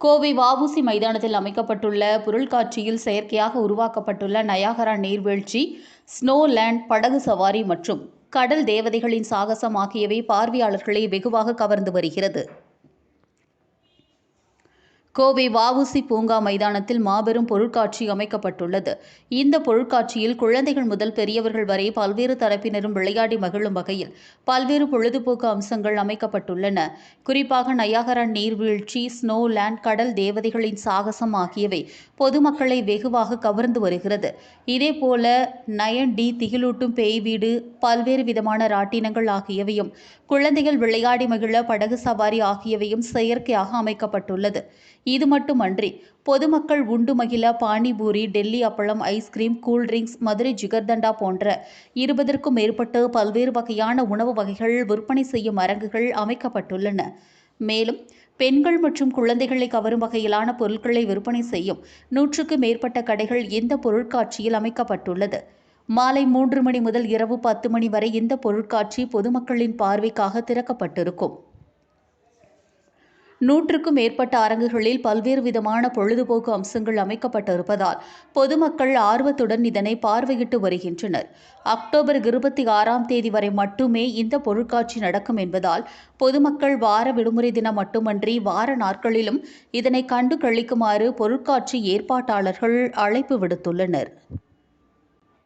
கோவை வஉசி மைதானத்தில் அமைக்கப்பட்டுள்ள பொருள்காட்சியில் செயற்கையாக உருவாக்கப்பட்டுள்ள நயாகரா நீர்வீழ்ச்சி ஸ்னோலேண்ட் படகு சவாரி மற்றும் கடல் தேவதைகளின் சாகசம் ஆகியவை பார்வையாளர்களை வெகுவாக கவர்ந்து வருகிறது. கோவை வாவுசி பூங்கா மைதானத்தில் மாபெரும் பொருட்காட்சி அமைக்கப்பட்டுள்ளது. இந்த பொருட்காட்சியில் குழந்தைகள் முதல் பெரியவர்கள் வரை பல்வேறு தரப்பினரும் விளையாடி மகிழும் வகையில் பல்வேறு பொழுதுபோக்கு அம்சங்கள் அமைக்கப்பட்டுள்ளன. குறிப்பாக நயாகரா நீர்வீழ்ச்சி ஸ்னோ லேண்ட் கடல் தேவதைகளின் சாகசம் ஆகியவை பொதுமக்களை வெகுவாக கவர்ந்து வருகிறது. இதேபோல நயன் டி திகிலூட்டும் பேய் வீடு பல்வேறு விதமான ராட்டினங்கள் ஆகியவையும் குழந்தைகள் விளையாடி மகிழ படகு சவாரி ஆகியவையும் செயற்கையாக அமைக்கப்பட்டுள்ளது. இது மட்டுமன்றி பொதுமக்கள் உண்டு மகிழ பானிபூரி டெல்லி அப்பளம் ஐஸ்கிரீம் கூல்ட்ரிங்க்ஸ் மதுரை ஜிகர்தண்டா போன்ற இருபதற்கும் மேற்பட்ட பல்வேறு வகையான உணவு வகைகள் விற்பனை செய்யும் அரங்குகள் அமைக்கப்பட்டுள்ளன. மேலும் பெண்கள் மற்றும் குழந்தைகளை கவரும் வகையிலான பொருட்களை விற்பனை செய்யும் நூற்றுக்கு மேற்பட்ட கடைகள் இந்த பொருட்காட்சியில் அமைக்கப்பட்டுள்ளது. மாலை மூன்று மணி முதல் இரவு பத்து மணி வரை இந்த பொருட்காட்சி பொதுமக்களின் பார்வைக்காக திறக்கப்பட்டிருக்கும். நூற்றுக்கும் மேற்பட்ட அரங்குகளில் பல்வேறு விதமான பொழுதுபோக்கு அம்சங்கள் அமைக்கப்பட்டிருப்பதால் பொதுமக்கள் ஆர்வத்துடன் இதனை பார்வையிட்டு வருகின்றனர். அக்டோபர் இருபத்தி ஆறாம் தேதி வரை மட்டுமே இந்த பொருட்காட்சி நடக்கும் என்பதால் பொதுமக்கள் வார விடுமுறை தினம் மட்டுமன்றி வார நாட்களிலும் இதனை கண்டு கழிக்குமாறு பொருட்காட்சி ஏற்பாட்டாளர்கள் அழைப்பு விடுத்துள்ளனர்.